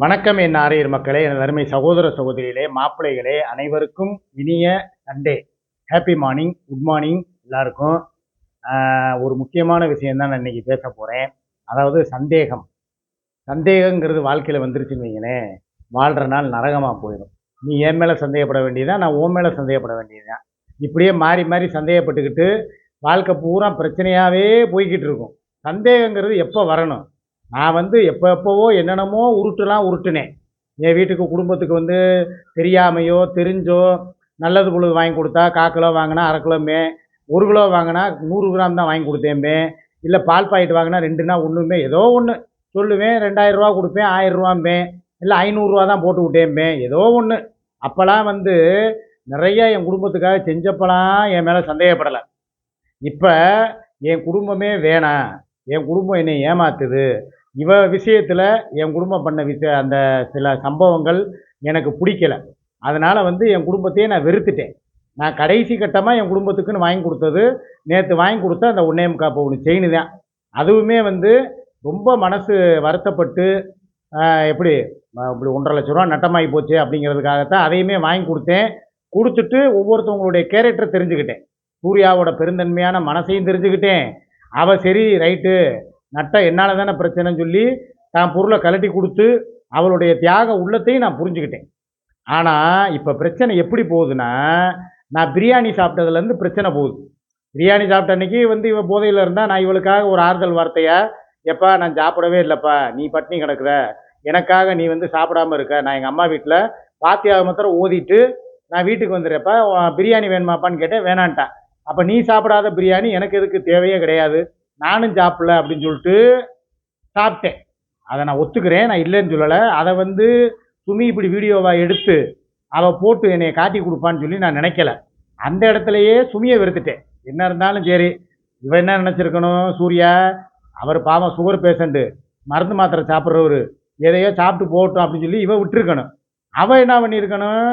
வணக்கம் என் ஆரியர் மக்களே எனது அருமை சகோதர சகோதரிகளே மாப்பிள்ளைகளே அனைவருக்கும் இனிய Sunday happy morning good morning எல்லாருக்கும். ஒரு முக்கியமான விஷயம் தான் நான் இன்னைக்கு பேச போகிறேன் அதாவது சந்தேகம். சந்தேகங்கிறது வாழ்க்கையில் வந்துருச்சுன்னு வைங்களேன் வாழ்கிற நாள் நரகமாக போயிடும். நீ என் மேலே சந்தேகப்பட வேண்டியதான் நான் உன் மேலே சந்தேகப்பட வேண்டியதுதான். இப்படியே மாறி மாறி சந்தேகப்பட்டுக்கிட்டு வாழ்க்கை பூரா பிரச்சனையாகவே போய்கிட்டு இருக்கும். சந்தேகங்கிறது எப்போ வரணும்? நான் வந்து எப்போ எப்போவோ என்னென்னமோ உருட்டுலாம் உருட்டுனேன். என் வீட்டுக்கு குடும்பத்துக்கு வந்து தெரியாமையோ தெரிஞ்சோ நல்லது பொழுது வாங்கி கொடுத்தா கால் கிலோ வாங்கினா அரை கிலோமே ஒரு கிலோ வாங்கினா நூறு கிராம் தான் வாங்கி கொடுத்தேன்பே இல்லை பால் பாக்கெட் வாங்கினா ரெண்டுனா ஒன்றுமே ஏதோ ஒன்று சொல்லுவேன் ரெண்டாயிரரூவா கொடுப்பேன் ஆயிரம் இல்லை ஐநூறுரூவா தான் போட்டு விட்டேன்பேன் ஏதோ ஒன்று அப்போல்லாம் வந்து நிறைய என் குடும்பத்துக்காக செஞ்சப்பெல்லாம் என் மேலே சந்தேகப்படலை. இப்போ என் குடும்பமே வேணாம். என் குடும்பம் என்னை ஏமாத்துது. இவ விஷயத்தில் என் குடும்பம் பண்ண விஷய அந்த சில சம்பவங்கள் எனக்கு பிடிக்கல. அதனால் வந்து என் குடும்பத்தையே நான் வெறுத்துட்டேன். நான் கடைசி கட்டமாக என் குடும்பத்துக்குன்னு வாங்கி கொடுத்தது நேற்று வாங்கி கொடுத்த அந்த உன்னேம் முக்கா ஒன்று செயின் தான். அதுவுமே வந்து ரொம்ப மனசு வருத்தப்பட்டு எப்படி இப்படி ஒன்றரை லட்ச ரூபா நட்டமாகி போச்சு அப்படிங்கிறதுக்காகத்தான் அதையுமே வாங்கி கொடுத்தேன். கொடுத்துட்டு ஒவ்வொருத்தவங்களுடைய கேரக்டர் தெரிஞ்சுக்கிட்டேன். சூர்யாவோட பெருந்தன்மையான மனசையும் தெரிஞ்சுக்கிட்டேன். அவள் சரி ரைட்டு நட்ட என்னால் தானே பிரச்சனைன்னு சொல்லி தான் பொருளை கழட்டி கொடுத்து அவளுடைய தியாக உள்ளத்தையும் நான் புரிஞ்சுக்கிட்டேன். ஆனால் இப்போ பிரச்சனை எப்படி போகுதுன்னா நான் பிரியாணி சாப்பிட்டதுலேருந்து பிரச்சனை போகுது. பிரியாணி சாப்பிட்ட அன்னைக்கு வந்து இவன் போதையில் இருந்தால் நான் இவளுக்காக ஒரு ஆறுதல் வார்த்தையை எப்பா நான் சாப்பிடவே இல்லைப்பா நீ பட்னி கிடக்குற. எனக்காக நீ வந்து சாப்பிடாம இருக்க. நான் எங்கள் அம்மா வீட்டில் பாத்தியாக மாத்திரம் ஓதிட்டு நான் வீட்டுக்கு வந்துடுறப்ப பிரியாணி வேணுமாப்பான்னு கேட்டேன் வேணான்ட்டான் அப்போ நீ சாப்பிடாத பிரியாணி எனக்கு எதுக்கு? தேவையே கிடையாது. நானும் சாப்பிடல அப்படின்னு சொல்லிட்டு சாப்பிட்டேன். அதை நான் ஒத்துக்கிறேன் நான் இல்லைன்னு சொல்லலை. அதை வந்து சுமி இப்படி வீடியோவாக எடுத்து அவள் போட்டு என்னை காட்டி கொடுப்பான்னு சொல்லி நான் நினைக்கல. அந்த இடத்துலையே சுமியை வெறுத்துட்டேன். என்ன இருந்தாலும் சரி இவன் என்ன நினச்சிருக்கணும் சூர்யா? அவர் பாவம் சுகர் பேஷண்ட்டு மருந்து மாத்திரை சாப்பிட்றவர். எதையோ சாப்பிட்டு போகட்டும் அப்படின்னு சொல்லி இவன் விட்டுருக்கணும். அவள் என்ன பண்ணியிருக்கணும்?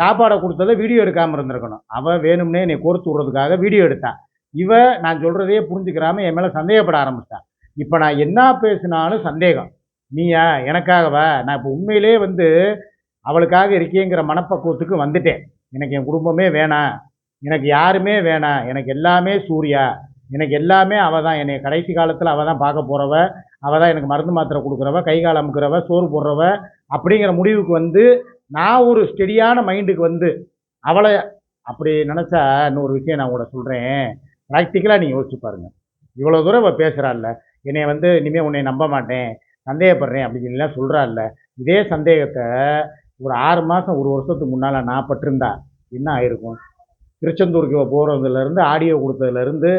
சாப்பாடை கொடுத்ததை வீடியோ எடுக்காமல் இருந்திருக்கணும். அவள் வேணும்னே என்னை கோர்த்து விட்றதுக்காக வீடியோ எடுத்தான் இவ நான் சொல்கிறதையே புரிஞ்சுக்கிறாம என் மேலே சந்தேகப்பட ஆரம்பிச்சிட்டா. இப்போ நான் என்ன பேசினாலும் சந்தேகம். நீயா? எனக்காகவா? நான் இப்போ உண்மையிலே வந்து அவளுக்காக இருக்கேங்கிற மனப்பக்குவத்துக்கு வந்துட்டேன். எனக்கு என் குடும்பமே வேணாம் எனக்கு யாருமே வேணாம் எனக்கு எல்லாமே சூர்யா. எனக்கு எல்லாமே அவள் தான். என்னை கடைசி காலத்தில் அவள் தான் பார்க்க போகிறவ அவள் தான் எனக்கு மருந்து மாத்திரை கொடுக்குறவ கை கால் அமுக்கிறவ சோறு போடுறவ அப்படிங்கிற முடிவுக்கு வந்து நான் ஒரு ஸ்டெடியான மைண்டுக்கு வந்து அவளை அப்படி நினச்சா இன்னொரு விஷயம் நான் கூட சொல்கிறேன் ப்ராக்டிக்கலாக நீங்கள் யோசிச்சு பாருங்கள் இவ்வளோ தூரம் இவள் பேசுகிறாள்ல என்னை வந்து இனிமேல் உன்னை நம்ப மாட்டேன் சந்தேகப்படுறேன் அப்படின்லாம் சொல்கிறாள்ல இதே சந்தேகத்தை ஒரு ஆறு மாதம் ஒரு வருஷத்துக்கு முன்னால் நான் பட்டிருந்தா என்ன ஆயிருக்கும்? திருச்செந்தூருக்கு போகிறதுலேருந்து ஆடியோ கொடுத்ததுலேருந்து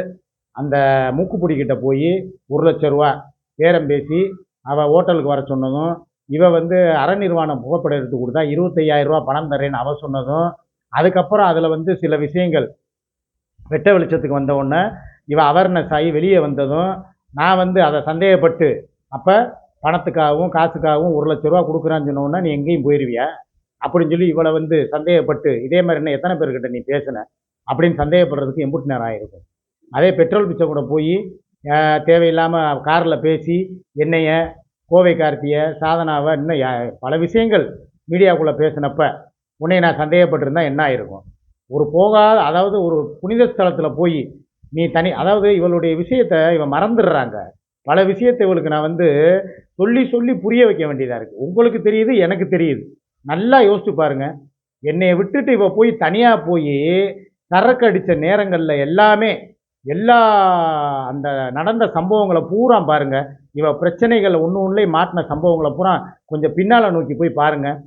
அந்த மூக்குப்பிடிக்கிட்ட போய் ஒரு லட்ச ரூபா பேரம் பேசி அவள் ஹோட்டலுக்கு வர சொன்னதும் இவன் வந்து அறநிர்வாணம் புகைப்படம் எடுத்து கொடுத்தா இருபத்தையாயிரம் ரூபா பணம் தரேன்னு அவ சொன்னதும் அதுக்கப்புறம் அதில் வந்து சில விஷயங்கள் வெட்ட வெளிச்சத்துக்கு வந்த உடனே இவ அவேர்னஸ் ஆகி வெளியே வந்ததும் நான் வந்து அதை சந்தேகப்பட்டு அப்போ பணத்துக்காகவும் காசுக்காகவும் ஒரு லட்ச ரூபா கொடுக்குறான்னு சொன்னோன்னா நீ எங்கேயும் போயிடுவியா அப்படின்னு சொல்லி இவளை வந்து சந்தேகப்பட்டு இதே மாதிரி என்ன எத்தனை பேர்கிட்ட நீ பேசின? அப்படின்னு சந்தேகப்படுறதுக்கு எம்புட்டு நேரம் ஆகிருக்கும் அதே பெட்ரோல் பிச்சை கூட போய் தேவையில்லாமல் காரில் பேசி என்னைய கோவை கார்த்தியை சாதனாவை இன்னும் பல விஷயங்கள் மீடியாக்குள்ளே பேசினப்ப உன்னை நான் சந்தேகப்பட்டிருந்தா என்ன ஆயிருக்கும்? ஒரு போகாத அதாவது ஒரு புனித ஸ்தலத்தில் போய் நீ தனி அதாவது இவளுடைய விஷயத்தை இவன் மறந்துடுறாங்க. பல விஷயத்தை இவளுக்கு நான் வந்து சொல்லி சொல்லி புரிய வைக்க வேண்டியதாக இருக்குது உங்களுக்கு தெரியுது எனக்கு தெரியுது. நல்லா யோசிச்சு பாருங்க. என்னை விட்டுட்டு இவள் போய் தனியாக போய் சரக்கு அடித்த நேரங்களில் எல்லாமே எல்லா அந்த நடந்த சம்பவங்களை பூரா பாருங்கள் இவ பிரச்சனைகளை ஒன்று ஒன்றுலேயே மாட்டின சம்பவங்களை பூரா கொஞ்சம் பின்னால் நோக்கி போய் பாருங்கள்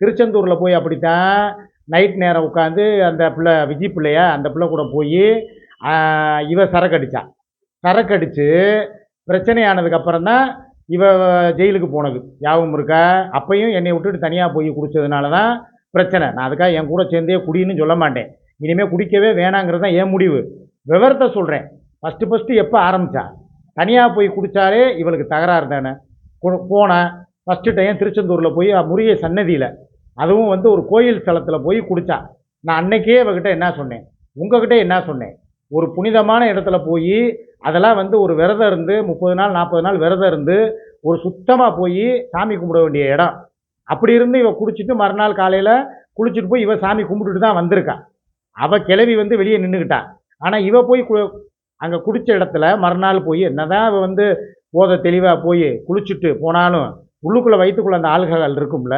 திருச்செந்தூரில் போய் அப்படித்தான் நைட் நேரம் உட்காந்து அந்த பிள்ளை விஜய் பிள்ளைய அந்த பிள்ளை கூட போய் இவ சரக்கு அடித்தா சரக்கு அடித்து பிரச்சனையானதுக்கப்புறம் தான் இவ ஜெயிலுக்கு போனது. ஞாபகம் இருக்கா? அப்பையும் என்னை விட்டுட்டு தனியாக போய் குடித்ததுனால தான் பிரச்சனை. நான் அதுக்காக என் கூட சேர்ந்தே குடின்னு சொல்ல மாட்டேன். இனிமேல் குடிக்கவே வேணாங்கிறது தான் என் முடிவு. விவரத்தை சொல்கிறேன் ஃபஸ்ட்டு ஃபஸ்ட்டு எப்போ ஆரம்பித்தா தனியாக போய் குடித்தாலே இவளுக்கு தகராறு தானே. போனேன் ஃபஸ்ட்டு டைம் திருச்செந்தூரில் போய் முருகை சன்னதியில் அதுவும் வந்து ஒரு கோயில் ஸ்தலத்தில் போய் குடித்தா நான் அன்னைக்கே இவகிட்ட என்ன சொன்னேன்? உங்ககிட்ட என்ன சொன்னேன்? ஒரு புனிதமான இடத்துல போய் அதெல்லாம் வந்து ஒரு விரதம் இருந்து முப்பது நாள் நாற்பது நாள் விரதம் இருந்து ஒரு சுத்தமாக போய் சாமி கும்பிட வேண்டிய இடம். அப்படி இருந்து இவ குடிச்சிட்டு மறுநாள் காலையில் குளிச்சுட்டு போய் இவ சாமி கும்பிட்டுட்டு தான் வந்திருக்கா. அவள் கிளவி வந்து வெளியே நின்றுக்கிட்டா ஆனால் இவ போய் கு அங்கே குடித்த இடத்துல மறுநாள் போய் என்னதான் அவள் வந்து போதை தெளிவாக போய் குளிச்சுட்டு போனாலும் உள்ளுக்குள்ளே வயிற்றுக்குள்ளே அந்த ஆல்கஹால் இருக்கும்ல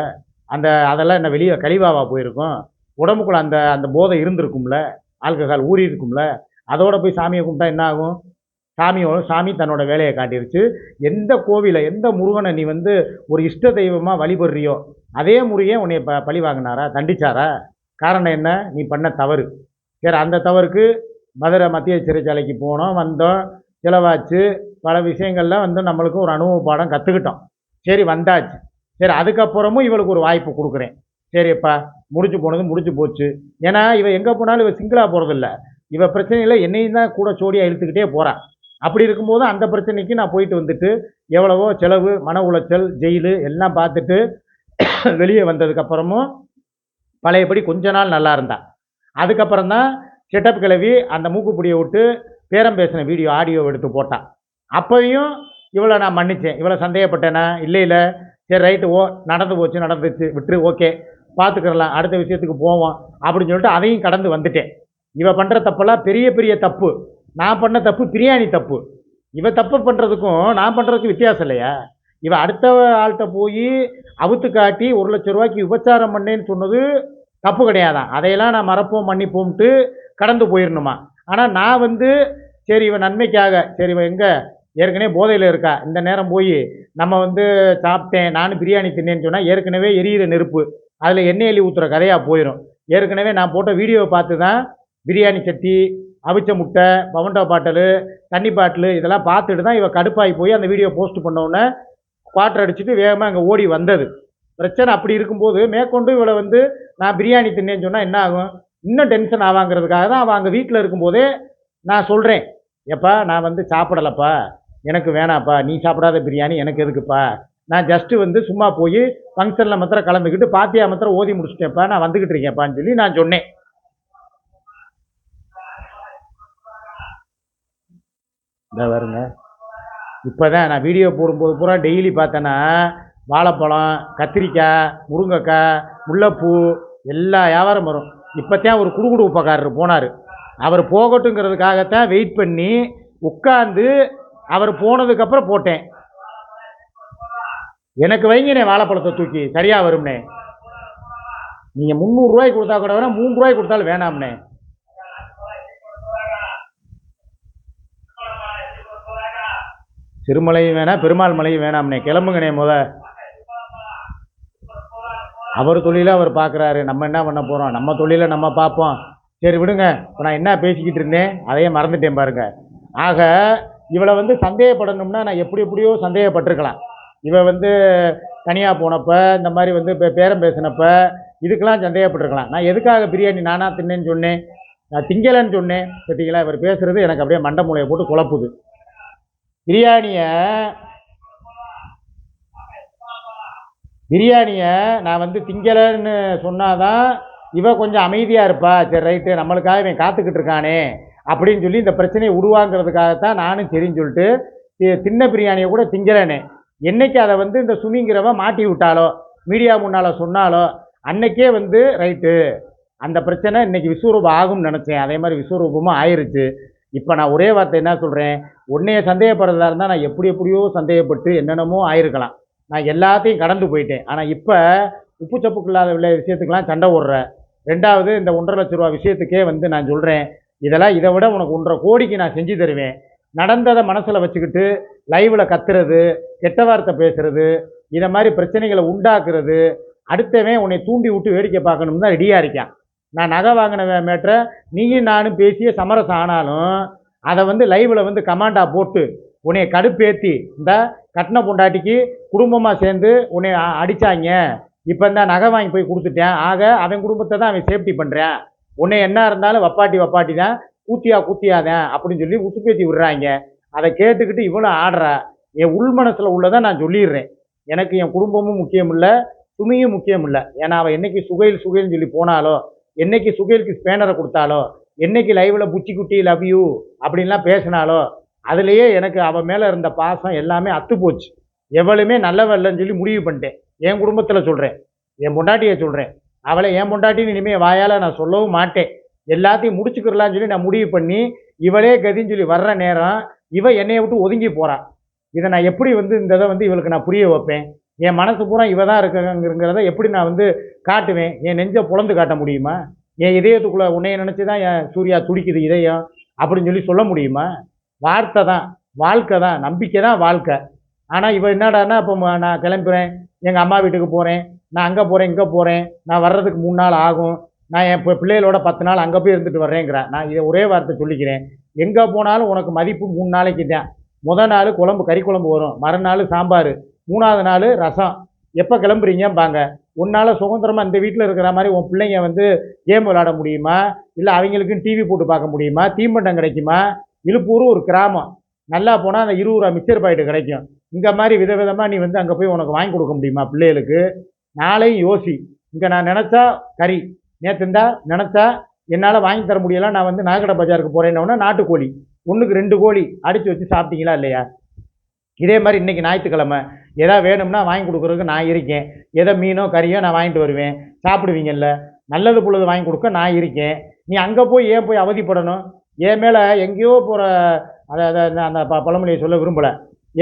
அந்த அதெல்லாம் என்ன வெளியே கழிவாவா போயிருக்கும். உடம்புக்குள்ள அந்த அந்த போதை இருந்திருக்கும்ல. ஆல்கஹால் ஊறி இருக்கும்ல அதோட போய் சாமியை கும்பிட்டா என்ன ஆகும்? சாமியோட சாமி தன்னோட வேலையை காட்டிருச்சு. எந்த கோவிலை எந்த முருகனை நீ வந்து ஒரு இஷ்ட தெய்வமாக வழிபடுறியோ அதே முறையே உன்னை ப பழி வாங்கினாரா? தண்டிச்சாரா? காரணம் என்ன? நீ பண்ண தவறு. சரி அந்த தவறுக்கு மதுரை மத்திய சிறைச்சாலைக்கு போனோம் வந்தோம் செலவாச்சு. பல விஷயங்கள்லாம் வந்து நம்மளுக்கு ஒரு அனுபவ பாடம் கற்றுக்கிட்டோம் சரி வந்தாச்சு. சரி அதுக்கப்புறமும் இவளுக்கு ஒரு வாய்ப்பு கொடுக்குறேன். சரிப்பா முடிச்சு போனது முடிச்சு போச்சு. ஏன்னா இவள் எங்கே போனாலும் இவள் சிங்கிளாக போகிறதில்ல இவ பிரச்சனையில் என்னையும் தான் கூட சோடியாக இழுத்துக்கிட்டே போகிறான் அப்படி இருக்கும்போது அந்த பிரச்சனைக்கு நான் போயிட்டு வந்துட்டு எவ்வளவோ செலவு மன உளைச்சல் ஜெயிலு எல்லாம் பார்த்துட்டு வெளியே வந்ததுக்கப்புறமும் பழையபடி கொஞ்ச நாள் நல்லா இருந்தான் அதுக்கப்புறம் தான் செட்டப் கிளவி அந்த மூக்குப்பிடியை விட்டு பேரம் பேசின வீடியோ ஆடியோ எடுத்து போட்டான் அப்போயும் இவளை நான் மன்னிச்சேன். இவளை சந்தேகப்பட்டேனா? இல்லை இல்லை. சரி ரைட்டு ஓ நடந்து போச்சு நடந்துச்சு விட்டுரு ஓகே. பார்த்துக்கிறலாம் அடுத்த விஷயத்துக்கு போவோம் அப்படின்னு சொல்லிட்டு அதையும் கடந்து வந்துட்டேன். இவ பண்ணுற தப்பெல்லாம் பெரிய பெரிய தப்பு. நான் பண்ண தப்பு பிரியாணி தப்பு. இவ தப்பு பண்ணுறதுக்கும் நான் பண்ணுறதுக்கும் வித்தியாசம் இல்லையா? இவ அடுத்த ஆள்கிட்ட போய் அவுத்து காட்டி ஒரு லட்ச ரூபாய்க்கு விபச்சாரம் பண்ணேன்னு சொன்னது தப்பு கிடையாதான். அதையெல்லாம் நான் மறப்போம் மன்னிப்போம்ட்டு கடந்து போயிடணுமா ஆனால் நான் வந்து சரி இவன் நன்மைக்காக சரி இவன் எங்கே? ஏற்கனவே போதையில் இருக்கா? இந்த நேரம் போய் நம்ம வந்து சாப்பிட்டேன் நானும் பிரியாணி தின்னேன்னு சொன்னால் ஏற்கனவே எரியிற நெருப்பு. அதில் எண்ணெய் எலி ஊற்றுற கதையாக போயிடும் ஏற்கனவே நான் போட்ட வீடியோவை பார்த்து தான் பிரியாணி சட்டி அவிச்ச முட்டை பவண்டோ பாட்டிலு தண்ணி பாட்டிலு இதெல்லாம் பார்த்துட்டு தான் இவன் கடுப்பாகி போய் அந்த வீடியோ போஸ்ட் பண்ணோன்னே குவாட்டர் அடிச்சுட்டு வேகமாக அங்கே ஓடி வந்தது. பிரச்சனை அப்படி இருக்கும்போது மேற்கொண்டு இவளை வந்து நான் பிரியாணி தின்னேன்னு சொன்னால் என்ன ஆகும்? இன்னும் டென்ஷன் ஆவாங்கிறதுக்காக தான் அவள் அங்கே வீட்டில் இருக்கும்போதே நான் சொல்கிறேன் எப்பா நான் வந்து சாப்பிடலப்பா. எனக்கு வேணாப்பா நீ சாப்பிடாத பிரியாணி எனக்கு எதுக்குப்பா? நான் ஜஸ்ட்டு வந்து சும்மா போய் ஃபங்க்ஷனில் மாத்திரம் கலந்துக்கிட்டு பாத்தியா மாத்திரம் ஓதி முடிச்சிட்டேன்ப்பா நான் வந்துக்கிட்டு இருக்கேன்ப்பான்னு சொல்லி நான் சொன்னேன். இந்த வருங்க இப்போ தான் நான் வீடியோ போடும்போது பூரா டெய்லி பார்த்தேன்னா வாழைப்பழம் கத்திரிக்காய் முருங்கைக்காய் முல்லைப்பூ எல்லா வியாபாரம் வரும். இப்போத்தான் ஒரு குடுகுடு உப்பக்காரர் போனார். அவர் போகட்டுங்கிறதுக்காகத்தான் வெயிட் பண்ணி உட்காந்து அவர் போனதுக்கப்புறம் போட்டேன். எனக்கு வைங்கண்ணே வாழைப்பழத்தை தூக்கி சரியாக வரும்னே. நீங்கள் முந்நூறுரூவாய்க்கு கொடுத்தா கூட வேணாம் மூணு ரூபாய்க்கு கொடுத்தாலும் வேணாம்ண்ணே சிறுமலையும் வேணாம் பெருமாள் மலையும் வேணாம்ண்ணே கிளம்புங்கண்ணே முத. அவர் தொழிலை அவர் பார்க்குறாரு நம்ம என்ன பண்ண போகிறோம் நம்ம தொழிலை நம்ம பார்ப்போம் சரி விடுங்க. இப்போ நான் என்ன பேசிக்கிட்டு இருந்தேன் அதையே மறந்துட்டேன் பாருங்க. ஆக இவளை வந்து சந்தேகப்படணும்னா நான் எப்படி எப்படியோ சந்தேகப்பட்டிருக்கலாம். இவள் வந்து தனியாக போனப்போ இந்த மாதிரி வந்து இப்போ பேரம் பேசினப்போ இதுக்கெல்லாம் சந்தேகப்பட்டிருக்கலாம். நான் எதுக்காக பிரியாணி நானாக தின்னேன்னு சொன்னேன்? நான் திங்கலைன்னு சொன்னேன். பார்த்தீங்களா? இவர் பேசுகிறது எனக்கு அப்படியே மண்டை மூளையை போட்டு குழப்புது. பிரியாணியை பிரியாணியை நான் வந்து திங்கலைன்னு சொன்னாதான் இவ கொஞ்சம் அமைதியாக இருப்பா. சரி ரைட்டு. நம்மளுக்காக இவன் காத்துக்கிட்டு இருக்கானே. அப்படின்னு சொல்லி இந்த பிரச்சனையை உருவாங்கிறதுக்காகத்தான் நானும் சரின்னு சொல்லிட்டு சின்ன தின்ன பிரியாணியை கூட திங்கிறேனே என்னைக்கு அதை வந்து இந்த சுமிங்கிறவ மாட்டி விட்டாலோ மீடியா முன்னால் சொன்னாலோ அன்னைக்கே வந்து ரைட்டு அந்த பிரச்சனை இன்னைக்கு விஸ்வரூபம் ஆகும்னு நினச்சேன். அதே மாதிரி விஸ்வரூபமும் ஆயிடுச்சு இப்போ நான் ஒரே வார்த்தை என்ன சொல்கிறேன் உன்னைய சந்தேகப்படுறதா இருந்தால் நான் எப்படி எப்படியோ சந்தேகப்பட்டு என்னென்னமோ ஆயிருக்கலாம். நான் எல்லாத்தையும் கடந்து போயிட்டேன். ஆனால் இப்போ உப்பு சப்புக்கு இல்லாத உள்ள விஷயத்துக்கெல்லாம் சண்டை ஓடுற ரெண்டாவது இந்த ஒன்றரை லட்ச ரூபா விஷயத்துக்கே வந்து நான் சொல்கிறேன் இதெல்லாம் இதை விட உனக்கு ஒன்றரை கோடிக்கு நான் செஞ்சு தருவேன். நடந்ததை மனசில் வச்சுக்கிட்டு லைவில் கத்துறது கெட்ட வார்த்தை பேசுறது இதை மாதிரி பிரச்சனைகளை உண்டாக்குறது அடுத்தவன் உன்னை தூண்டி விட்டு வேடிக்கை பார்க்கணும்னு தான் ரெடியாக இருக்கான். நான் நகை வாங்கின மேட்ரை நீயும் நானும் பேசிய சமரசம் ஆனாலும் அதை வந்து லைவில் வந்து கமாண்டா போட்டு உன்னைய கடுப்பேற்றி இந்த கட்டின பொண்டாட்டிக்கு குடும்பமாக சேர்ந்து உன்னை அடித்தாங்க அடிச்சாங்க. இப்போ இந்த நகை வாங்கி போய் கொடுத்துட்டேன். ஆக அவன் குடும்பத்தை தான் அவன் சேஃப்டி பண்ணுறேன் உன்னை என்ன இருந்தாலும் வப்பாட்டி வப்பாட்டி தான். கூத்தியா கூத்தியாதான் அப்படின்னு சொல்லி உசுப்பேத்தி விடுறாங்க. அதை கேட்டுக்கிட்டு இவ்வளோ ஆடுறா. என் உள் மனசில் உள்ளதை நான் சொல்லிடுறேன். எனக்கு என் குடும்பமும் முக்கியம் இல்லை சுமியும் முக்கியம் இல்லை ஏன்னா அவள் என்னைக்கு சுகையில் சுகைல்னு சொல்லி போனாலோ என்னைக்கு சுகைலுக்கு ஸ்பேனரை கொடுத்தாலோ என்னைக்கு லைவில் புச்சி குட்டி லவ் யூ அப்படின்லாம் பேசினாலோ அதுலேயே எனக்கு அவள் மேலே இருந்த பாசம் எல்லாமே அத்து போச்சு. எவளுமே நல்லவ இல்லைன்னு சொல்லி முடிவு பண்ணிட்டேன். என் குடும்பத்தில் சொல்கிறேன் என் பொண்டாட்டியை சொல்கிறேன் அவளை என் பொண்டாட்டின்னு இனிமேல் வாயால் நான் சொல்லவும் மாட்டேன். எல்லாத்தையும் முடிச்சுக்கிறலான்னு சொல்லி நான் முடிவு பண்ணி இவளே கதின்னு சொல்லி வர்ற நேரம் இவ என்னைய விட்டு ஒதுங்கி போகிறான் இதை நான் எப்படி வந்து இந்த இதை வந்து இவளுக்கு நான் புரிய வைப்பேன்? என் மனசு பூரா இவ தான் இருக்குங்கிறத எப்படி நான் வந்து காட்டுவேன்? என் நெஞ்சை புலந்து காட்ட முடியுமா? என் இதயத்துக்குள்ளே உன்னைய நினச்சி தான் என் சூர்யா துடிக்குது இதயம் அப்படின்னு சொல்லி சொல்ல முடியுமா? வார்த்தை தான் வாழ்க்கை தான் நம்பிக்கை தான் வாழ்க்கை. ஆனால் இவள் என்னடான்னா இப்போ நான் கிளம்புறேன் எங்கள் அம்மா வீட்டுக்கு போகிறேன் நான் அங்கே போகிறேன் இங்கே போகிறேன் நான் வர்றதுக்கு மூணு நாள் ஆகும். நான் என் இப்போ பிள்ளைகளோட பத்து நாள் அங்கே போய் இருந்துட்டு வர்றேங்கிறேன் நான் இதை ஒரே வார்த்தை சொல்லிக்கிறேன். எங்கே போனாலும் உனக்கு மதிப்பு மூணு நாளைக்கு தான். முதல் நாள் குழம்பு கறி குழம்பு வரும். மறுநாள் சாம்பார். மூணாவது நாள் ரசம். எப்போ கிளம்புறீங்கம்பாங்க. உன்னால் சுதந்திரமாக இந்த வீட்டில் இருக்கிற மாதிரி உன் பிள்ளைங்க வந்து கேம் விளாட முடியுமா? இல்லை அவங்களுக்குன்னு டிவி போட்டு பார்க்க முடியுமா? தீம்பண்டம் கிடைக்குமா? இழுப்பூர் ஒரு கிராமம். நல்லா போனால் அந்த இருபது ரூபா மிக்சர் பாயிட்டு கிடைக்கும். இங்கே மாதிரி விதவிதமாக நீ வந்து அங்கே போய் உனக்கு வாங்கி கொடுக்க முடியுமா பிள்ளைகளுக்கு? நாளையும் யோசி. இங்கே நான் நினச்சா கறி. நேற்று இருந்தா நினச்சா என்னால் வாங்கி தர முடியல நான் வந்து நாகடை பஜாருக்கு போகிறேன்னொன்னே நாட்டுக்கோழி. ஒன்றுக்கு ரெண்டு கோழி அடித்து வச்சு சாப்பிட்டீங்களா இல்லையா? இதே மாதிரி இன்றைக்கி ஞாயிற்றுக்கிழமை. எதாவது வேணும்னா வாங்கி கொடுக்குறதுக்கு நான் இருக்கேன். எதை மீனோ கறியோ நான் வாங்கிட்டு வருவேன். சாப்பிடுவீங்கல்ல? நல்லது புள்ளது வாங்கி கொடுக்க நான் இருக்கேன். நீ அங்கே போய் ஏன் போய் அவதிப்படணும்? என் மேலே எங்கேயோ போகிற அதை அதை அந்த ப பழமொழியை சொல்ல விரும்பலை.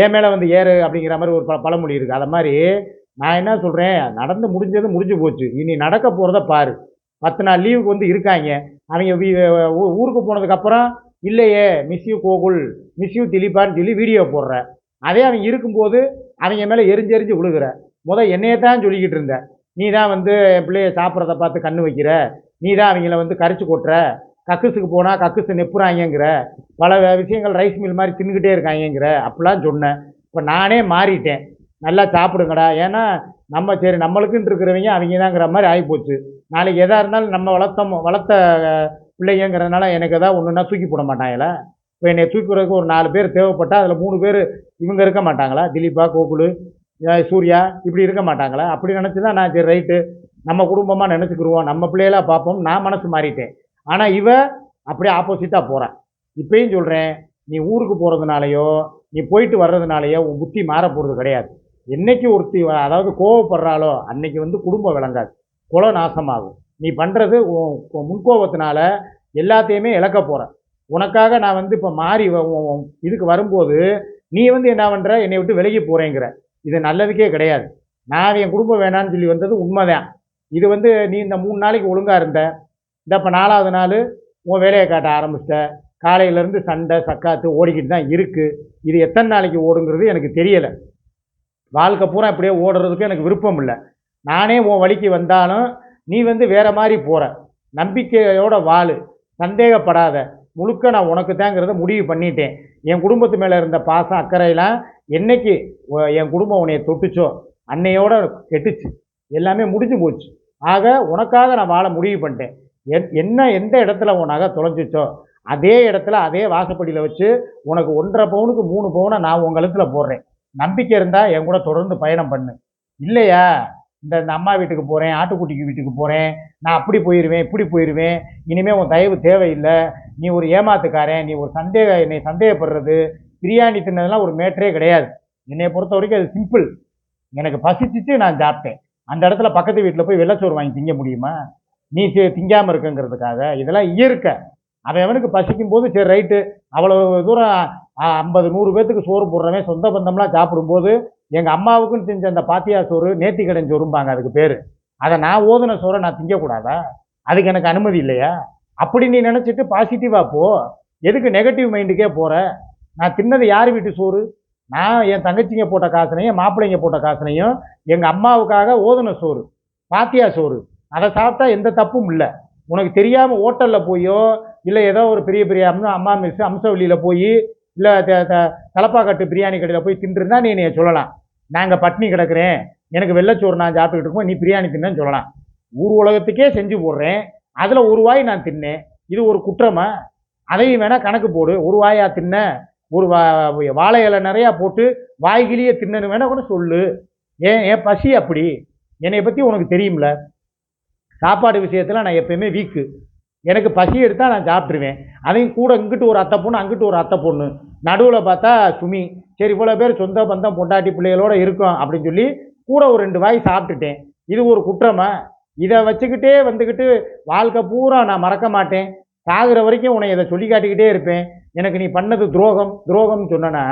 என் மேலே வந்து ஏறு அப்படிங்கிற மாதிரி ஒரு ப பழமொழி இருக்குது அதை மாதிரி நான் என்ன சொல்கிறேன் நடந்து முடிஞ்சது முடிஞ்சு போச்சு. இனி நடக்க போகிறத பாரு. பத்து நாள் லீவுக்கு வந்து இருக்காங்க. அவங்க வீ ஊ- ஊருக்கு போனதுக்கப்புறம் இல்லையே miss you Gokul. Miss you சொல்லி வீடியோ போடுற. அதே அவங்க இருக்கும்போது அவங்க மேலே எரிஞ்சு எரிஞ்சு விழுகிற. முத என்னையே தான் சொல்லிக்கிட்டு இருந்த. நீ தான் வந்து என் பிள்ளைய சாப்பிட்றத பார்த்து கண்ணு வைக்கிற. நீ தான் அவங்கள வந்து கரைச்சி கொட்டுற. கக்குஸுக்கு போனால் கக்குஸு நெப்புறாங்கங்கிற. பல விஷயங்கள் ரைஸ் மில் மாதிரி தின்னுக்கிட்டே இருக்காங்கங்கிற. அப்படிலாம் சொன்னேன் இப்போ நானே மாறிட்டேன். நல்லா சாப்பிடுங்கடா. ஏன்னா நம்ம சரி நம்மளுக்குன்னு இருக்கிறவங்க அவங்க தாங்கிற மாதிரி ஆகிப்போச்சு நாளைக்கு எதாக இருந்தாலும் நம்ம வளர்த்தம் வளர்த்த பிள்ளைங்கிறதுனால எனக்கு எதாவது ஒன்றுனா தூக்கி போட மாட்டாங்களா இப்போ என்னை தூக்கி போடுறதுக்கு ஒரு நாலு பேர் தேவைப்பட்டால் அதில் மூணு பேர் இவங்க இருக்க மாட்டாங்களா? திலீபா கோகுலு சூர்யா இப்படி இருக்க மாட்டாங்களா? அப்படி நினச்சி தான் நான் சரி ரைட்டு. நம்ம குடும்பமாக நினச்சிக்கிருவோம். நம்ம பிள்ளைகளாக பார்ப்போம் நான் மனசு மாறிட்டேன். ஆனால் இவ அப்படியே ஆப்போசிட்டாக போகிறேன் இப்பயும் சொல்கிறேன் நீ ஊருக்கு போகிறதுனாலையோ நீ போயிட்டு வர்றதுனாலையோ உன் புத்தி மாற போகிறது கிடையாது. என்னைக்கு ஒருத்தி அதாவது கோவப்படுறாளோ அன்னைக்கு வந்து குடும்பம் விளங்காது. குலம் நாசமாகும். நீ பண்ணுறது முன்கோபத்தினால எல்லாத்தையுமே இழக்க போகிற உனக்காக நான் வந்து இப்போ மாறி வ- இதுக்கு வரும்போது நீ வந்து என்ன பண்ணுற என்னை விட்டு விலகி போகிறேங்கிற இது நல்லதுக்கே கிடையாது. நான் என் குடும்பம் வேணான்னு சொல்லி வந்தது உண்மைதான். இது வந்து நீ இந்த மூணு நாளைக்கு ஒழுங்காக இருந்த. இந்த இப்போ நாலாவது நாள் உன் வேலையை காட்ட ஆரம்பிச்சிட்ட. காலையிலேருந்து சண்டை சக்காத்து ஓடிக்கிட்டு தான் இருக்குது இது எத்தனை நாளைக்கு ஓடுங்கிறது எனக்கு தெரியலை. வாழ்க்கை பூரா இப்படியே ஓடுறதுக்கு எனக்கு விருப்பம் இல்லை. நானே உன் வழிக்கு வந்தாலும் நீ வந்து வேறு மாதிரி போகிற நம்பிக்கையோட வாழு. சந்தேகப்படாத. முழுக்க நான் உனக்கு தாங்கிறத முடிவு பண்ணிட்டேன். என் குடும்பத்து மேலே இருந்த பாசம் அக்கறையெல்லாம் என்னைக்கு என் குடும்பம் உன்னைய தொட்டுச்சோ அன்னையோட கெட்டுச்சு. எல்லாமே முடிஞ்சு போச்சு. ஆக உனக்காக நான் வாழ முடிவு பண்ணிட்டேன். என் என்ன எந்த இடத்துல உன் நகை தொலைஞ்சிச்சோ அதே இடத்துல அதே வாசப்படியில் வச்சு உனக்கு ஒன்றரை பவுனுக்கு மூணு பவுனை நான் உங்கள் இடத்துல போடுறேன். நம்பிக்கை இருந்தால் என் கூட தொடர்ந்து பயணம் பண்ணு. இல்லையா? இந்த இந்த அம்மா வீட்டுக்கு போகிறேன் ஆட்டுக்குட்டிக்கு வீட்டுக்கு போகிறேன் நான் அப்படி போயிடுவேன் இப்படி போயிடுவேன் இனிமேல் உன் தயவு தேவையில்லை நீ ஒரு ஏமாத்துக்காரன் நீ ஒரு சந்தேக என்னை சந்தேகப்படுறது பிரியாணி தின்னதெல்லாம் ஒரு மேட்டரே கிடையாது. என்னை பொறுத்த வரைக்கும் அது சிம்பிள் எனக்கு பசிச்சிச்சு நான் சாப்பிட்டேன். அந்த இடத்துல பக்கத்து வீட்டில் போய் வெள்ளச்சோறு வாங்கி திங்க முடியுமா? நீ திங்காமல் இருக்குங்கிறதுக்காக. இதெல்லாம் இயற்கை. அவன் அவனுக்கு பசிக்கும் போது சரி ரைட்டு அவ்வளோ தூரம் ஐம்பது நூறு பேத்துக்கு சோறு போடுறவன் சொந்த பந்தம்லாம் சாப்பிடும்போது எங்கள் அம்மாவுக்குன்னு செஞ்ச அந்த பாத்தியா சோறு நேத்தி கடன் சோறும்பாங்க அதுக்கு பேர். அதை நான் ஓதுன சோறை நான் திங்கக்கூடாதா? அதுக்கு எனக்கு அனுமதி இல்லையா? அப்படி நீ நினச்சிட்டு பாசிட்டிவாக போ. எதுக்கு நெகட்டிவ் மைண்டுக்கே போகிற நான் தின்னது யார் வீட்டு சோறு? நான் என் தங்கச்சிங்க போட்ட காசுனையும் மாப்பிள்ளைங்க போட்ட காசுனையும் எங்கள் அம்மாவுக்காக ஓதுன சோறு பாத்தியா சோறு. அதை சாப்பிட்டா எந்த தப்பும் இல்லை. உனக்கு தெரியாமல் ஹோட்டலில் போயோ இல்லை ஏதோ ஒரு பெரிய பெரிய அம்மா அம்மா மிஸ் அம்சவள்ளியில் போய் இல்லை தலப்பாக்கட்டு பிரியாணி கடையில் போய் தின்றுருந்தா நீ என்னைய சொல்லலாம். நாங்கள் பட்னி கிடக்கிறேன். எனக்கு வெள்ளைச்சோறு நான் சாப்பிட்டுக்கிட்டு இருக்கோம். நீ பிரியாணி தின்னு சொல்லலாம். ஊர் உலகத்துக்கே செஞ்சு போடுறேன். அதில் ஒரு வாய் நான் தின்னேன். இது ஒரு குற்றமா? அதையும் வேணால் கணக்கு போடு. ஒரு வாயாக தின்ன ஒரு வா வாழை இலை நிறையா போட்டு வாய்கிலேயே தின்னன்னு வேணால் கூட சொல்லு. ஏன் என் பசி அப்படி? என்னை பற்றி உனக்கு தெரியும்ல. சாப்பாடு விஷயத்தில் நான் எப்பயுமே வீக்கு எனக்கு பசி எடுத்தால் நான் சாப்பிட்ருவேன் அதையும் கூட இங்கிட்டு ஒரு அத்தை பொண்ணு அங்கிட்டு ஒரு அத்தை பொண்ணு. நடுவில் பார்த்தா சுமி. சரி இவ்வளோ பேர் சொந்த பந்தம் பொண்டாட்டி பிள்ளைகளோட இருக்கும் அப்படின்னு சொல்லி கூட ஒரு ரெண்டு வாய் சாப்பிட்டுட்டேன். இது ஒரு குற்றமா? இதை வச்சுக்கிட்டே வந்துக்கிட்டு வாழ்க்கை பூரா நான் மறக்க மாட்டேன். சாகுற வரைக்கும் உன்னை இதை சொல்லி காட்டிக்கிட்டே இருப்பேன். எனக்கு நீ பண்ணது துரோகம். துரோகம்னு சொன்னனா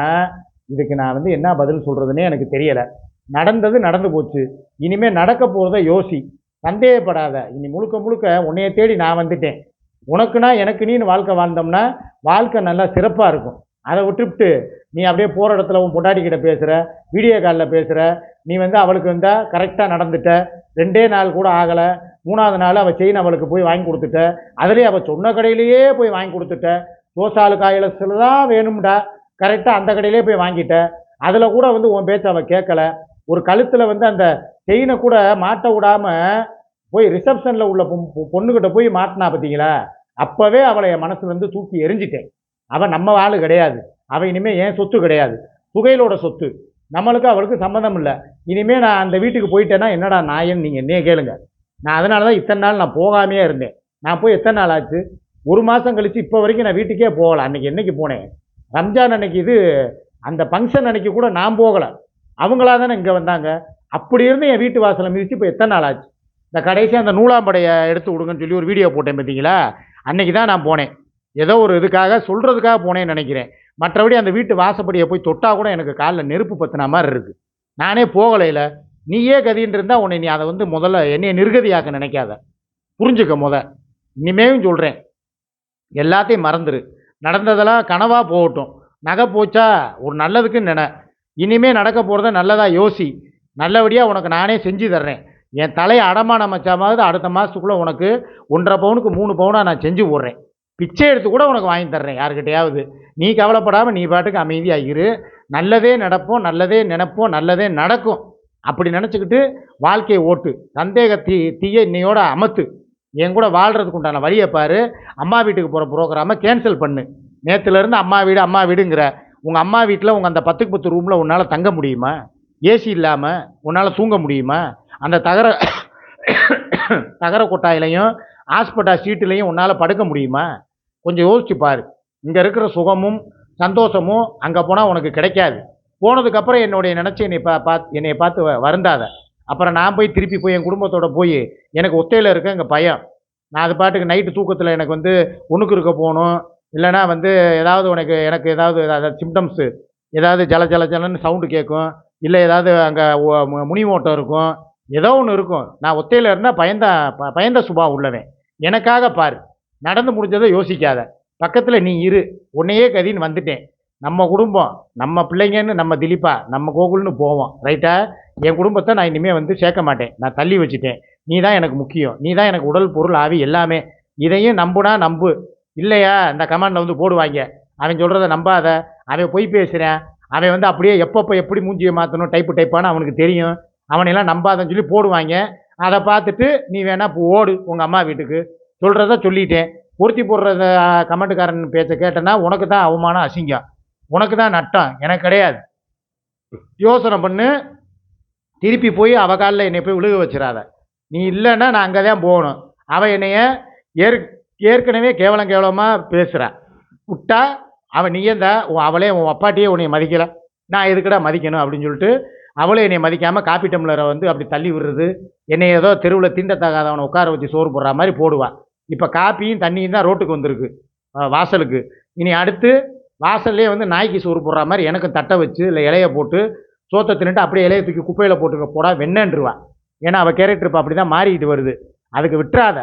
இதுக்கு நான் வந்து என்ன பதில் சொல்கிறதுனே எனக்கு தெரியலை. நடந்தது நடந்து போச்சு. இனிமேல் நடக்க போகிறத யோசி. சந்தேகப்படாத. இனி முழுக்க முழுக்க உன்னைய தேடி நான் வந்துட்டேன். உனக்குனா எனக்கு நீன்னு வாழ்க்கை வாழ்ந்தோம்னா வாழ்க்கை நல்லா சிறப்பாக இருக்கும். அதை விட்டுவிட்டு நீ அப்படியே போகிற இடத்துல உன் பொண்டாட்டிக்கிட்ட பேசுகிற வீடியோ காலில் பேசுகிற நீ வந்து அவளுக்கு வந்தால் கரெக்டாக நடந்துட்ட. ரெண்டே நாள் கூட ஆகலை. மூணாவது நாள் அவள் செயின் அவளுக்கு போய் வாங்கி கொடுத்துட்ட. அதுலேயே அவள் சொன்ன கடையிலேயே போய் வாங்கி கொடுத்துட்ட. தோசாலு காயிலத்தில் தான் வேணும்டா. கரெக்டாக அந்த கடையிலே போய் வாங்கிட்ட. அதில் கூட வந்து உன் பேச்சை அவள் கேட்கலை ஒரு கழுத்தில் வந்து அந்த செயினை கூட மாட்ட விடாமல் போய் ரிசப்ஷனில் உள்ள பொ- போய் மாட்டினா பார்த்தீங்களா அப்போவே அவளை என் மனசுல இருந்து தூக்கி எரிஞ்சிட்டேன். அவன் நம்ம ஆள் கிடையாது. அவன் இனிமேல் என் சொத்து கிடையாது. புகையிலோட சொத்து. நம்மளுக்கு அவளுக்கு சம்மந்தம் இல்லை. இனிமேல் நான் அந்த வீட்டுக்கு போயிட்டேன்னா என்னடா நாயன் நீங்கள் என்னையே கேளுங்க. நான் அதனால தான் இத்தனை நாள் நான் போகாமையே இருந்தேன். நான் போய் எத்தனை நாள் ஆச்சு? ஒரு மாதம் கழிச்சு இப்போ வரைக்கும் நான் வீட்டுக்கே போகலை. அன்றைக்கி என்னைக்கு போனேன்? ரம்ஜான் அன்னைக்கு இது அந்த ஃபங்க்ஷன் அன்னைக்கு கூட நான் போகலை. அவங்களா தானே இங்கே வந்தாங்க? அப்படி இருந்து என் வீட்டு வாசலை மிதித்து இப்போ எத்தனை நாள் ஆச்சு? இந்த கடைசி அந்த நூலாம்படையை எடுத்து விடுங்கன்னு சொல்லி ஒரு வீடியோ போட்டேன் பார்த்தீங்களா? அன்னைக்கு தான் நான் போனேன். ஏதோ ஒரு இதுக்காக சொல்கிறதுக்காக போனேன்னு நினைக்கிறேன். மற்றபடி அந்த வீட்டு வாசப்படியை போய் தொட்டால் கூட எனக்கு காலில் நெருப்பு பற்றின மாதிரி இருக்குது நானே போகலையில். நீயே கதின்னு இருந்தால் உன்னை நீ அதை வந்து முதல்ல என்னைய நிர்கதியாக்க நினைக்காத. புரிஞ்சுக்க முத. இனிமேயும் சொல்கிறேன் எல்லாத்தையும் மறந்துடு நடந்ததெல்லாம் கனவாக போகட்டும். நகை போச்சா? ஒரு நல்லதுக்குன்னு நினை. இனிமேல் நடக்க போகிறத நல்லதாக யோசி. நல்லபடியாக உனக்கு நானே செஞ்சு தர்றேன். என் தலையை அடமானம் வச்சாமாவது அடுத்த மாதத்துக்குள்ளே உனக்கு ஒன்றரை பவுனுக்கு மூணு பவுனாக நான் செஞ்சு போடுறேன். பிச்சை எடுத்து கூட உனக்கு வாங்கி தர்றேன் யாருக்கிட்டையாவது நீ கவலைப்படாமல் நீ பாட்டுக்கு அமைதியாக இரு. நல்லதே நடப்போம் நல்லதே நினைப்போம் நல்லதே நடக்கும். அப்படி நினச்சிக்கிட்டு வாழ்க்கையை ஓட்டு. சந்தேக தீ தீய இன்னையோட அமத்து. என் கூட வாழ்கிறதுக்கு உண்டான வழியை பாரு. அம்மா வீட்டுக்கு போகிற ப்ரோக்ராமை கேன்சல் பண்ணு. நேற்றுலேருந்து அம்மா வீடு அம்மா வீடுங்கிற. உங்கள் அம்மா வீட்டில் உங்கள் அந்த பத்துக்கு பத்து ரூமில் உன்னால் தங்க முடியுமா? ஏசி இல்லாமல் உன்னால் தூங்க முடியுமா? அந்த தகர தகர கொட்டாயிலையும் ஹாஸ்பிட்டல் சீட்டுலையும் உன்னால் படுக்க முடியுமா? கொஞ்சம் யோசிச்சு பாரு. இங்கே இருக்கிற சுகமும் சந்தோஷமும் அங்கே போனால் உனக்கு கிடைக்காது. போனதுக்கப்புறம் என்னுடைய நினச்சி என்னை பா பார்த்து என்னை பார்த்து வ- வருந்தாத. அப்புறம் நான் போய் திருப்பி போய் என் குடும்பத்தோட போய் எனக்கு ஒத்தையில் இருக்க எங்கள் பையன். நான் அது பாட்டுக்கு நைட்டு தூக்கத்தில் எனக்கு வந்து ஒணுக்கு இருக்க போகணும். இல்லைன்னா வந்து ஏதாவது உனக்கு எனக்கு ஏதாவது ஏதாவது சிம்டம்ஸு ஏதாவது ஜல ஜல ஜலன்னு சவுண்டு கேட்கும். இல்லை ஏதாவது அங்கே முனி ஓட்டம் இருக்கும். ஏதோ ஒன்று இருக்கும். நான் ஒத்தையில் இருந்தால் பயந்த ப- பயந்த சுபா உள்ளவன். எனக்காக பார். நடந்து முடிஞ்சதை யோசிக்காத. பக்கத்தில் நீ இரு. உன்னையே கதின்னு வந்துட்டேன். நம்ம குடும்பம் நம்ம பிள்ளைங்கன்னு நம்ம திலீப்பா நம்ம கோகுல்னு போவோம். ரைட்டா? என் குடும்பத்தை நான் இனிமேல் வந்து சேர்க்க மாட்டேன். நான் தள்ளி வச்சுட்டேன். நீ தான் எனக்கு முக்கியம். நீ தான் எனக்கு உடல் பொருள் ஆவி எல்லாமே. இதையும் நம்புனா நம்பு. இல்லையா? இந்த கமெண்டில் வந்து போடுவாங்க. அவன் சொல்கிறத நம்பாத. அவன் பொய் பேசுகிறேன் அவன் வந்து அப்படியே எப்பப்போ எப்படி மூஞ்சியை மாற்றணும் டைப்பு டைப்பானு அவனுக்கு தெரியும். அவனையெல்லாம் நம்பாதன்னு சொல்லி போடுவாங்க. அதை பார்த்துட்டு நீ வேணா ஓடு உங்கள் அம்மா வீட்டுக்கு. சொல்கிறத சொல்லிட்டேன். பொருத்தி போடுறத கமெண்ட்டுக்காரன் பேச்சை கேட்டேன்னா உனக்கு தான் அவமானம் அசிங்கம். உனக்கு தான் நட்டம். எனக்கு கிடையாது. யோசனை பண்ணு. திருப்பி போய் அவ காலில் என்னை போய் விழுக வச்சிடாத. நீ இல்லைன்னா நான் அங்கே தான் போகணும். அவள் என்னைய ஏற் ஏற்கனவே கேவலம் கேவலமாக பேசுகிறான் விட்டா அவன் நீயே தான் அவளே உன் அப்பாட்டியே உன்னை மதிக்கலை. நான் எதுக்குடா மதிக்கணும் அப்படின்னு சொல்லிட்டு அவளே என்னை மதிக்காமல் காப்பி டம்ளரை வந்து அப்படி தள்ளி விடுறது. என்னை ஏதோ தெருவில் தீண்டத்தகாதவனை உட்கார வச்சு சோறு போடுற மாதிரி போடுவாள் இப்போ காப்பியும் தண்ணியும் தான் ரோட்டுக்கு வந்திருக்கு வாசலுக்கு. இனி அடுத்து வாசல்லே வந்து நாய்க்கு சோறு போடுற மாதிரி எனக்கு தட்டை வச்சு இல்லை இலைய போட்டு சோத்தை தின்னுட்டு அப்படியே இலைய தூக்கி குப்பையில் போட்டுக்க போடா வெண்ணன்றுவா. ஏன்னா அவள் கேரக்டர் இப்போ அப்படி தான் மாறிக்கிட்டு வருது. அதுக்கு விட்டுறாத.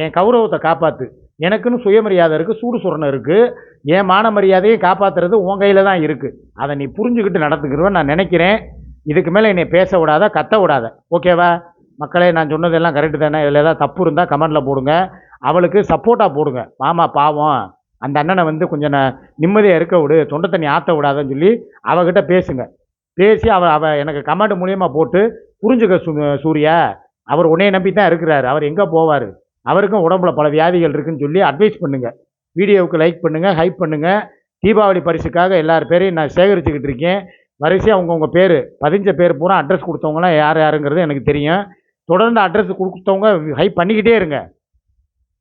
என் கௌரவத்தை காப்பாற்று எனக்குன்னு சுயமரியாதை இருக்குது சூடு சுரணம் இருக்குது என் மான மரியாதையை காப்பாற்றுறது உன் கையில் தான் இருக்குது அதை நீ புரிஞ்சுக்கிட்டு நடத்துக்கிறவன் நான் நினைக்கிறேன். இதுக்கு மேலே என்னை பேச விடாத கத்த விடாத. ஓகேவா? மக்களே நான் சொன்னதெல்லாம் கரெக்டு தானே. இதில் ஏதாவது தப்பு இருந்தால் கமெண்டில் போடுங்க. அவளுக்கு சப்போர்ட்டாக போடுங்க. மாமா பாவம். அந்த அண்ணனை வந்து கொஞ்சம் ந- நிம்மதியாக இருக்க விடு. தொண்டை தண்ணி ஆற்ற விடாதன்னு சொல்லி அவகிட்ட பேசுங்க. பேசி அவ அவ எனக்கு கமெண்ட் மூலியமாக போட்டு புரிஞ்சுக்க சூ சூர்யா. அவர் உன்னையை நம்பி தான் இருக்கிறாரு. அவர் எங்கே போவார்? அவருக்கும் உடம்புல பல வியாதிகள் இருக்குன்னு சொல்லி அட்வைஸ் பண்ணுங்கள் வீடியோவுக்கு லைக் பண்ணுங்கள் ஹைப் பண்ணுங்கள் தீபாவளி பரிசுக்காக எல்லார் பேரையும் நான் சேகரிச்சுக்கிட்டு இருக்கேன். வரிசையாக அவங்கவுங்க பேர் பதிஞ்ச பேர் பூரா அட்ரஸ் கொடுத்தவங்களாம் யார் யாருங்கிறது எனக்கு தெரியும். தொடர்ந்து அட்ரஸ் கொடுத்தவங்க ஹைப் பண்ணிக்கிட்டே இருங்க.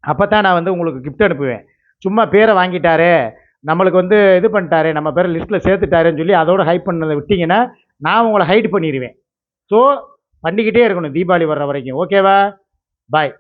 அப்போ தான் நான் வந்து உங்களுக்கு கிஃப்ட் அனுப்புவேன். சும்மா பேரை வாங்கிட்டாரே நம்மளுக்கு வந்து இது பண்ணிட்டாரு நம்ம பேரை லிஸ்ட்டில் சேர்த்துட்டாருன்னு சொல்லி அதோட ஹைப் பண்ணதை விட்டிங்கன்னா நான் உங்களை ஹைட் பண்ணிடுவேன் ஸோ பண்ணிக்கிட்டே இருக்கணும். தீபாவளி வர்ற வரைக்கும். ஓகேவா பாய்